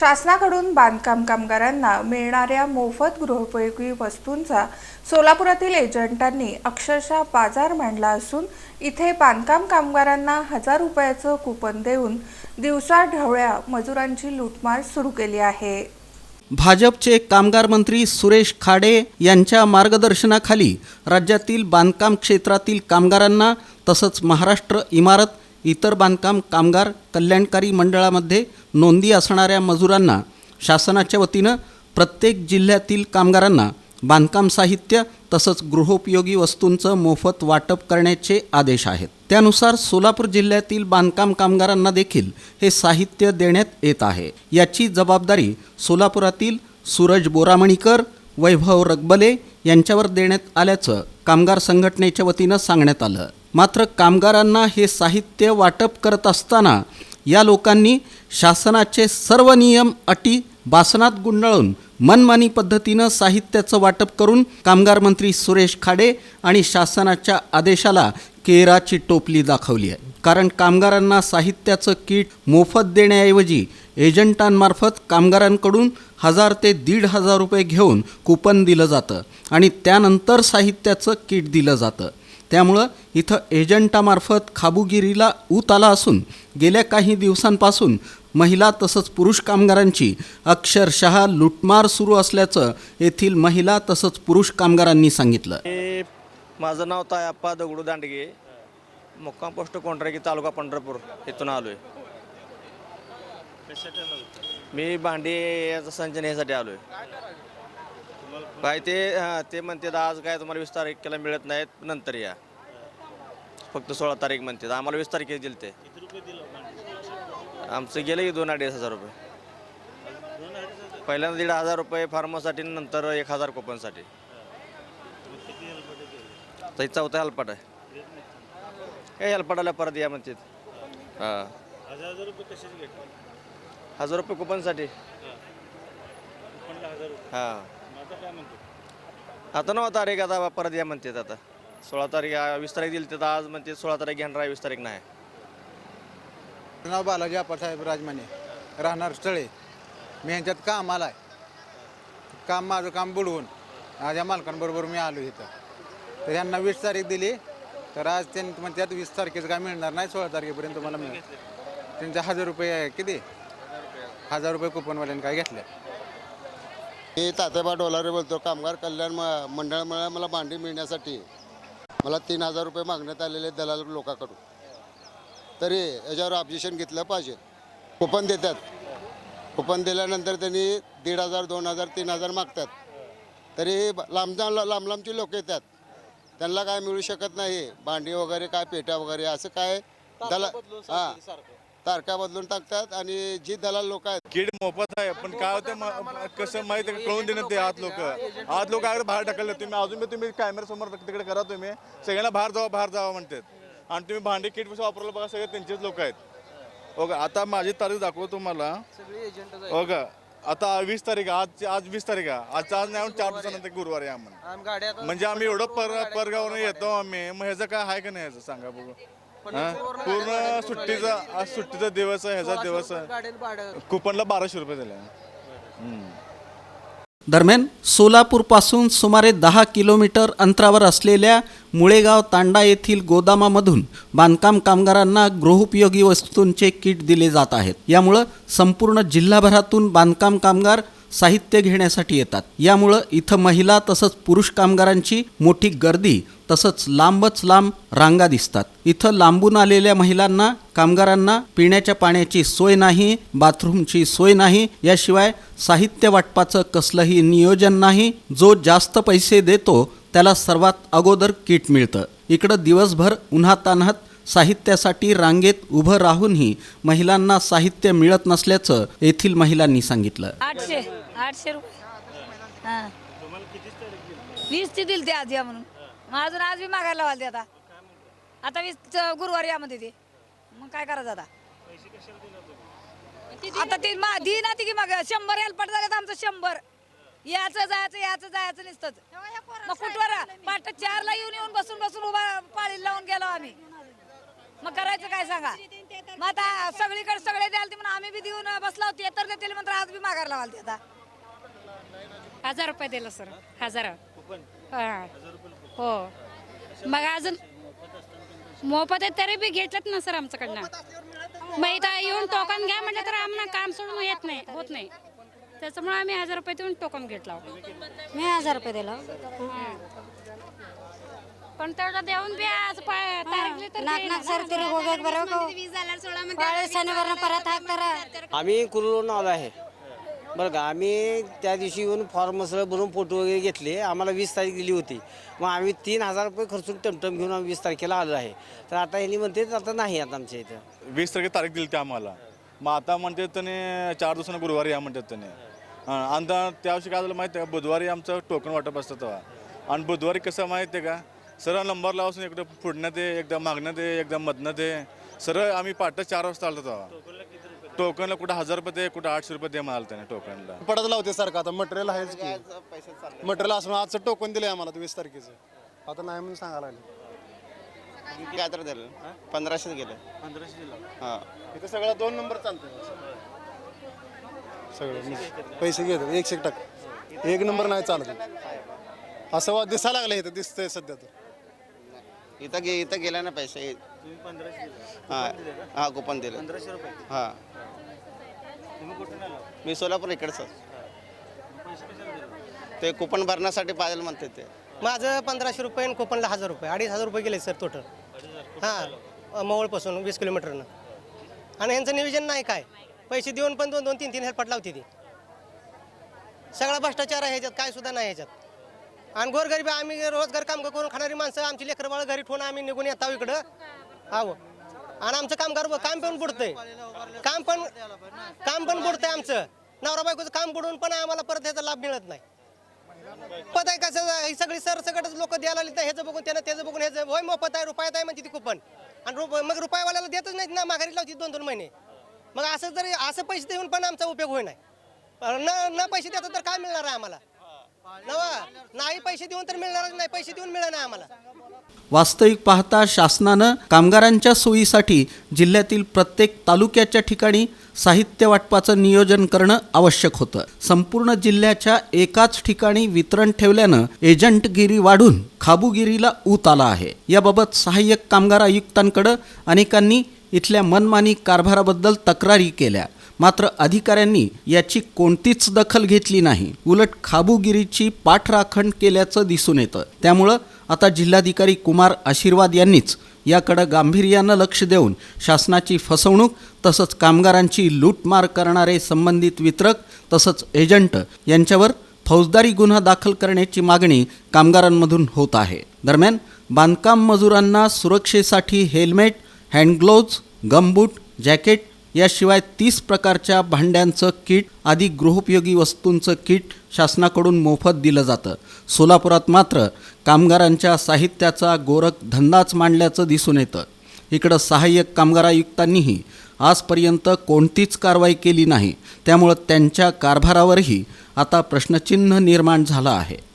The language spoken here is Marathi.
शासनाकडून बांधकाम कामगारांना मिळणाऱ्या मोफत गृहोपयोगी वस्तूंचा सोलापुरातील एजंटांनी अक्षरशः बाजार मांडला असून इथे बांधकाम कामगारांना हजार रुपयाचं कुपन देऊन दिवसा ढवळ्या मजुरांची लूटमार सुरू केली आहे. भाजपचे कामगार मंत्री सुरेश खाडे यांच्या मार्गदर्शनाखाली राज्यातील बांधकाम क्षेत्रातील कामगारांना तसंच महाराष्ट्र इमारत इतर बांधकाम कामगार कल्याणकारी मंडळामध्ये नोंदी असणाऱ्या मजुरांना शासनाच्या वतीनं प्रत्येक जिल्ह्यातील कामगारांना बांधकाम साहित्य तसंच गृहोपयोगी वस्तूंचं मोफत वाटप करण्याचे आदेश आहेत. त्यानुसार सोलापूर जिल्ह्यातील बांधकाम कामगारांना देखील हे साहित्य देण्यात येत आहे. याची जबाबदारी सोलापुरातील सूरज बोरामणीकर वैभव रगबले यांच्यावर देण्यात आल्याचं कामगार संघटनेच्या वतीनं सांगण्यात आलं. मात्र कामगारांना हे साहित्य वाटप करत असताना या लोकांनी शासनाचे सर्व नियम अटी बासनात गुंडाळून मनमानी पद्धतीनं साहित्याचं वाटप करून कामगार मंत्री सुरेश खाडे आणि शासनाच्या आदेशाला केराची टोपली दाखवली आहे. कारण कामगारांना साहित्याचं किट मोफत देण्याऐवजी एजंटांमार्फत कामगारांकडून हजार ते दीड हजार रुपये घेऊन कुपन दिलं जातं आणि त्यानंतर साहित्याचं किट दिलं जातं. त्यामुळं इथं एजंटामार्फत खाबुगिरीला ऊत आला असून गेल्या काही दिवसांपासून महिला तसंच पुरुष कामगारांची अक्षरशः लुटमार सुरू असल्याचं येथील महिला तसंच पुरुष कामगारांनी सांगितलं. माझं नाव तायप्पा दगडू दांडगे. मुक्काम पोस्ट कोंढरगी तालुका पंढरपूर इथून आलो आहे मी भांडी याचा संचन यासाठी आलो आहे काय ते हां ते म्हणते आज काय तुम्हाला वीस तारखेला मिळत नाहीत नंतर या. फक्त सोळा तारीख म्हणते. आम्हाला वीस तारखे दिले ते आमचं गेलं की दोन अडीच हजार रुपये. पहिल्यांदा दीड हजार रुपये फार्मासाठी नंतर एक हजार कुपनसाठी. तर चौथा हेल्पाट आहे. हे हेल्पाटाला परत या म्हणतात हां. हजार रुपये कुपनसाठी. हां. आता नऊ तारीख आता परत या म्हणतात आता. सोळा तारीख आ, वीस तारीख दिली तर आज म्हणते सोळा तारीख घेणार आहे वीस तारीख नाही. नाव बालाजी आप्पासाहेब राजमाने. राहणार स्थळे. मी यांच्यात कामाला आहे. काम माझं काम बुडवून माझ्या मालकांबरोबर मी आलो इथं. तर यांना वीस तारीख दिली तर आज त्यांनी म्हणतात वीस तारखेचं काय मिळणार नाही सोळा तारखेपर्यंत तुम्हाला मिळेल. त्यांचे हजार रुपये आहे किती? हजार रुपये कुपनवाल्याने काय घेतले? मी तात्याबा डोलारे बोलतो. कामगार कल्याण म- मंडळामुळे मला भांडी मिळण्यासाठी मला तीन हजार रुपये मागण्यात आलेले दलाल लोकांकडून. तरी याच्यावर ऑब्जेक्शन घेतलं पाहिजे. कुपन देतात. कुपन दिल्यानंतर त्यांनी दीड हजार दोन हजार तीन हजार मागतात. तरी ब- लांब लांब लांबची लोक येतात. त्यांना काय मिळू शकत नाही. भांडी वगैरे काय पेट्या वगैरे असं काय? दला हां. तारखा बदलून टाकतात आणि जी दलाल लोक आहेत कीड मोफत आहे पण काय होतं म- कसं माहिती कळून देण्यात ते आत लोक. आत लोक अगर बाहेर ढकलले. तुम्ही अजून बी तुम्ही कॅमेरा समोर तिकडे करा तुम्ही. सगळ्यांना बाहेर जावा बाहेर जावा म्हणतात. आणि तुम्ही भांडी किट कसं वापरलं बघा सगळे त्यांचेच लोक आहेत. हो का आता माझी तारीख दाखवतो तुम्हाला. हो का आता वीस तारीख. आज आज वीस तारीख आहे. आज आज नाही चार दिवसानंतर गुरुवारी आहे. आम्हाला. म्हणजे आम्ही एवढं पर परगावरून येतो आम्ही. मग ह्याचं काय आहे का नाही ह्याचं? सांगा बघू. हा? पूर्ण सुट्टीचा आज सुट्टीचा दिवस आहे ह्याचा दिवस आहे. कुपनला बाराशे रुपये दिले. दरम्यान सोलापूरपासून सुमारे दहा किलोमीटर अंतरावर असलेल्या मुळेगाव तांडा येथील गोदामामधून बांधकाम कामगारांना गृहोपयोगी वस्तूंचे किट दिले जात आहेत. यामुळं संपूर्ण जिल्हाभरातून बांधकाम कामगार साहित्य घेण्यासाठी येतात. यामुळं इथं महिला तसंच पुरुष कामगारांची मोठी गर्दी तसंच लांबच लांब रांगा दिसतात. इथं लांबून आलेल्या महिलांना कामगारांना पिण्याच्या पाण्याची सोय नाही बाथरूमची सोय नाही याशिवाय साहित्य वाटपाचं कसलंही नियोजन नाही. जो जास्त पैसे देतो त्याला सर्वात अगोदर किट मिळतं. इकडं दिवसभर उन्हातान्हात साहित्यासाठी रांगेत उभं राहूनही महिलांना साहित्य मिळत नसल्याचं येथील महिलांनी सांगितलं. आठशे रुपये. हां. वीस ती दिली ते आज या म्हणून. मग अजून आज बी मागायला लावाल ते आता. आता वीस च- गुरुवारी यामध्ये ते. मग काय करायचं आता? आता ते मा दी ना ती की मग शंभर हेल्पट झालं आमचं शंभर. याचं जायचं याचं जायचं नुसतंच. मग कुठवर? पाठ चारला येऊन येऊन बसून बसून उभा पाळीला लावून गेलो आम्ही. मग करायचं काय सांगा? मग आता सगळीकडे सगळे द्याल ते म्हणून आम्ही बी देऊन बसला होती तर देतील म्हणून आज बी माघार लावाल ते आता. हजार रुपये दिलं सर हजार. हा. हो. मग अजून मोफत आहे तरी बी घेतलं ना सर आमच्याकडनं. मग इथं येऊन टोकन घ्या म्हटलं तर आम्हाला काम सोडून येत नाही होत नाही. त्याच्यामुळे आम्ही हजार रुपये देऊन टोकन घेतला मी हजार रुपये दिला. पण तेवढं देऊन बी आज पा- तारखली तर नाक नाक सर तिला गोगेक बरं को पाळे शनिवार परत हाक तर आम्ही कुरुलून आलो आहे. बरं का आम्ही त्या दिवशी येऊन फॉर्म सगळं भरून फोटो वगैरे घेतले. आम्हाला वीस तारीख दिली होती. मग आम्ही तीन हजार रुपये खर्चून टमटम घेऊन आम्ही वीस तारखेला आलो आहे. तर आता यांनी म्हणते आता नाही आता आमच्या इथं. वीस तारखे तारीख दिली ते आम्हाला. मग आता म्हणते त्याने चार दिवसानं गुरुवारी या म्हणतात त्याने. आणि त्या त्या दिवशी काय झालं माहिती आहे बुधवारी आमचं टोकन वाटप असतं तेव्हा. आणि बुधवारी कसं माहिती आहे का? सरळ नंबर लावून एकदा पुढण्यात ये एकदा मागण्यात ये एकदा मधनं ते. सरळ आम्ही पाठ चार वाजता आलो तेव्हा. टोकनला कुठं हजार रुपये दे कुठं आठशे रुपये दे म्हणाल त्याने टोकनला. पडत लावते सारखं. आता मटेरियल आहेच की. मटेरियल असून आजचं टोकन दिलंय आम्हाला वीस तारखेचं. आता नाही म्हणून सांगायला लागले. काय तर दिलं. पंधराशे गेलं. हां. इथं सगळं दोन नंबर चालतं सगळं पैसे घेतो. एकशे एक टक्का. एक नंबर नाही चालत. असं वा दिसायला लागलं इथं. दिसतंय सध्या तर. इथं गे इथं गेला ना पैसे. हां. हां कुपन दिलं. हां. मी सोलापूर इकडचं. ते कुपन भरण्यासाठी पाहिजे म्हणते ते. माझं पंधराशे रुपये आणि कोपनला हजार रुपये. अडीच हजार रुपये गेले सर टोटल हां मवळपासून वीस किलोमीटरनं. आणि यांचं नियोजन नाही काय? पैसे देऊन पण दोन दोन तीन तीन हेल्पट लावते ती. सगळा भ्रष्टाचार आहे ह्याच्यात काय सुद्धा नाही ह्याच्यात. आणि गोरगरीब आम्ही रोजगार काम करून खाणारी माणसं आमची लेकरं बाळ घरी ठेवून आम्ही निघून येतो इकडं. हाव आणि आमचं कामगार काम पण बुडतंय. काम पण काम पण बुडतंय आमचं. नवरा बायकोचं काम बुडून पण आम्हाला परत ह्याचा लाभ मिळत नाही. पत आहे कसं ही सगळी सरसकटच लोक द्यायला लागली ह्याचं बघून त्यानं त्याचं बघून ह्याचं होय मोफत आहे रुपयात आहे म्हणते ती कुपन आणि रुप मग रुपयावाल्याला देतच नाहीत ना माघारी लावते दोन दोन महिने. मग असं जरी असं पैसे देऊन पण आमचा उपयोग होई नाही न न पैसे देतात तर काय मिळणार आहे आम्हाला? नवा नाही पैसे देऊन तर मिळणारच नाही. पैसे देऊन मिळणार नाही आम्हाला. वास्तविक पाहता शासनानं कामगारांच्या सोयीसाठी जिल्ह्यातील प्रत्येक तालुक्याच्या ठिकाणी साहित्य वाटपाचं नियोजन करणं आवश्यक होतं. संपूर्ण जिल्ह्याच्या एकाच ठिकाणी वितरण ठेवल्यानं एजंटगिरी वाढून खाबुगिरीला ऊत आला आहे. याबाबत सहाय्यक कामगार आयुक्तांकडं अनेकांनी इथल्या मनमानी कारभाराबद्दल तक्रारी केल्या. मात्र अधिकाऱ्यांनी याची कोणतीच दखल घेतली नाही. उलट खाबुगिरीची पाठराखण केल्याचं दिसून येतं. त्यामुळं आता जिल्हाधिकारी कुमार आशीर्वाद यांनीच याकडं गांभीर्यानं लक्ष देऊन शासनाची फसवणूक तसंच कामगारांची लूटमार करणारे संबंधित वितरक तसंच एजंट यांच्यावर फौजदारी गुन्हा दाखल करण्याची मागणी कामगारांमधून होत आहे. दरम्यान बांधकाम मजुरांना सुरक्षेसाठी हेल्मेट हँडग्लोव्ज गमबूट जॅकेट याशिवाय तीस प्रकारच्या भांड्यांचं किट आदी गृहोपयोगी वस्तूंचं किट शासनाकडून मोफत दिलं जातं. सोलापुरात मात्र कामगारांच्या साहित्याचा गोरख धंदाच मांडल्याचं दिसून येतं. इकडं सहाय्यक कामगार आयुक्तांनीही आजपर्यंत कोणतीच कारवाई केली नाही. त्यामुळं त्यांच्या कारभारावरही आता प्रश्नचिन्ह निर्माण झालं आहे.